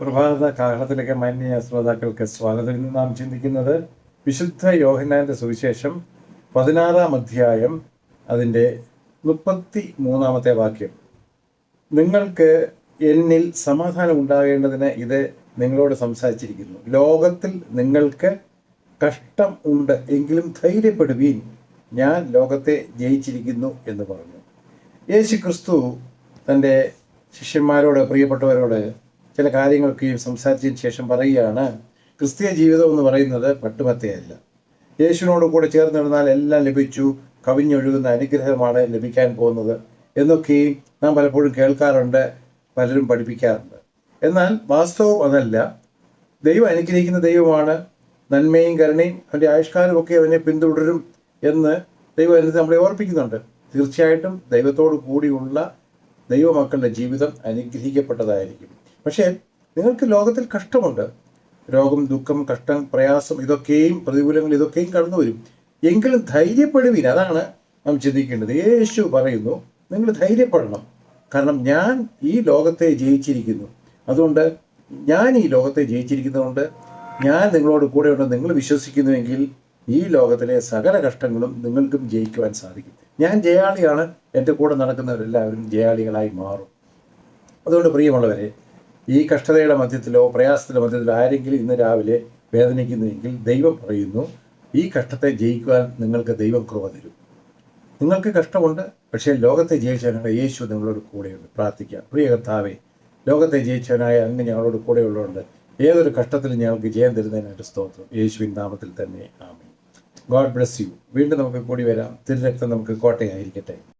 പ്രഭാത കാഹളത്തിലേക്ക് മാന്യ ശ്രോതാക്കൾക്ക് സ്വാഗതം. ഇന്ന് നാം ചിന്തിക്കുന്നത് വിശുദ്ധ യോഹനാന്റെ സുവിശേഷം പതിനാറാം അധ്യായം അതിന്റെ മുപ്പത്തി മൂന്നാമത്തെ വാക്യം. നിങ്ങൾക്ക് എന്നിൽ സമാധാനം ഉണ്ടാകേണ്ടതിന് ഇത് നിങ്ങളോട് സംസാരിച്ചിരിക്കുന്നു. ലോകത്തിൽ നിങ്ങൾക്ക് കഷ്ടം ഉണ്ട് എങ്കിലും ധൈര്യപ്പെടുവീൻ. ഞാൻ ലോകത്തെ ജയിച്ചിരിക്കുന്നു എന്ന് പറഞ്ഞു. യേശു ക്രിസ്തു തന്റെ ശിഷ്യന്മാരോട് പ്രിയപ്പെട്ടവരോട് ചില കാര്യങ്ങളൊക്കെയും സംസാരിച്ചതിന് ശേഷം പറയുകയാണ് ക്രിസ്തീയ ജീവിതം എന്ന് പറയുന്നത് പട്ടുമത്തയല്ല. യേശുവിനോട് കൂടെ ചേർന്ന് നടന്നാൽ എല്ലാം ലഭിച്ചു കവിഞ്ഞൊഴുകുന്ന അനുഗ്രഹമാണ് ലഭിക്കാൻ പോകുന്നത് എന്നൊക്കെയും നാം പലപ്പോഴും കേൾക്കാറുണ്ട് പലരും പഠിപ്പിക്കാറുണ്ട്. എന്നാൽ വാസ്തവം അതല്ല. ദൈവം അനുഗ്രഹിക്കുന്ന ദൈവമാണ്. നന്മയും കരുണയും അവന്റെ ആയുഷ്കാലം ഒക്കെ അവനെ പിന്തുടരും എന്ന് ദൈവം എന്നത് നമ്മളെ ഓർപ്പിക്കുന്നുണ്ട്. തീർച്ചയായിട്ടും ദൈവത്തോടു കൂടിയുള്ള ദൈവമക്കളുടെ ജീവിതം അനുഗ്രഹിക്കപ്പെട്ടതായിരിക്കും. പക്ഷേ നിങ്ങൾക്ക് ലോകത്തിൽ കഷ്ടമുണ്ട്. രോഗം ദുഃഖം കഷ്ടം പ്രയാസം ഇതൊക്കെയും പ്രതികൂലങ്ങൾ ഇതൊക്കെയും കടന്നു വരും. എങ്കിലും ധൈര്യപ്പെടുവിൻ. അതാണ് നാം ചിന്തിക്കേണ്ടത്. യേശു പറയുന്നു നിങ്ങൾ ധൈര്യപ്പെടണം. കാരണം ഞാൻ ഈ ലോകത്തെ ജയിച്ചിരിക്കുന്നു. അതുകൊണ്ട് ഞാൻ ഈ ലോകത്തെ ജയിച്ചിരിക്കുന്നതുകൊണ്ട് ഞാൻ നിങ്ങളോട് കൂടെ ഉണ്ടെന്ന് നിങ്ങൾ വിശ്വസിക്കുന്നുവെങ്കിൽ ഈ ലോകത്തിലെ സകല കഷ്ടങ്ങളും നിങ്ങൾക്കും ജയിക്കുവാൻ സാധിക്കും. ഞാൻ ജയാളിയാണ്. എന്റെ കൂടെ നടക്കുന്നവരെല്ലാവരും ജയാളികളായി മാറും. അതുകൊണ്ട് പ്രിയമുള്ളവരെ ഈ കഷ്ടതയുടെ മധ്യത്തിലോ പ്രയാസത്തിന്റെ മധ്യത്തിലോ ആരെങ്കിലും ഇന്ന് രാവിലെ വേദനിക്കുന്നുവെങ്കിൽ ദൈവം പറയുന്നു ഈ കഷ്ടത്തെ ജയിക്കുവാൻ നിങ്ങൾക്ക് ദൈവം കൃപ തരും. നിങ്ങൾക്ക് കഷ്ടമുണ്ട് പക്ഷേ ലോകത്തെ ജയിച്ചവനായ യേശു നിങ്ങളോട് കൂടെയുണ്ട്. പ്രാർത്ഥിക്കാം. പ്രിയ കർത്താവേ ലോകത്തെ ജയിച്ചവനായ അങ്ങ് ഞങ്ങളോട് കൂടെയുള്ളതുകൊണ്ട് ഏതൊരു കഷ്ടത്തിലും ഞങ്ങൾക്ക് ജയം തരുന്നതിനായിട്ട് സ്തോത്രം. യേശുവിൻ നാമത്തിൽ തന്നെ. ആമേ ഗോഡ് ബ്ലെസ് യു. വീണ്ടും നമുക്ക് കൂടി വരാം. തിരുരക്തം നമുക്ക് കോട്ടയായിരിക്കട്ടെ.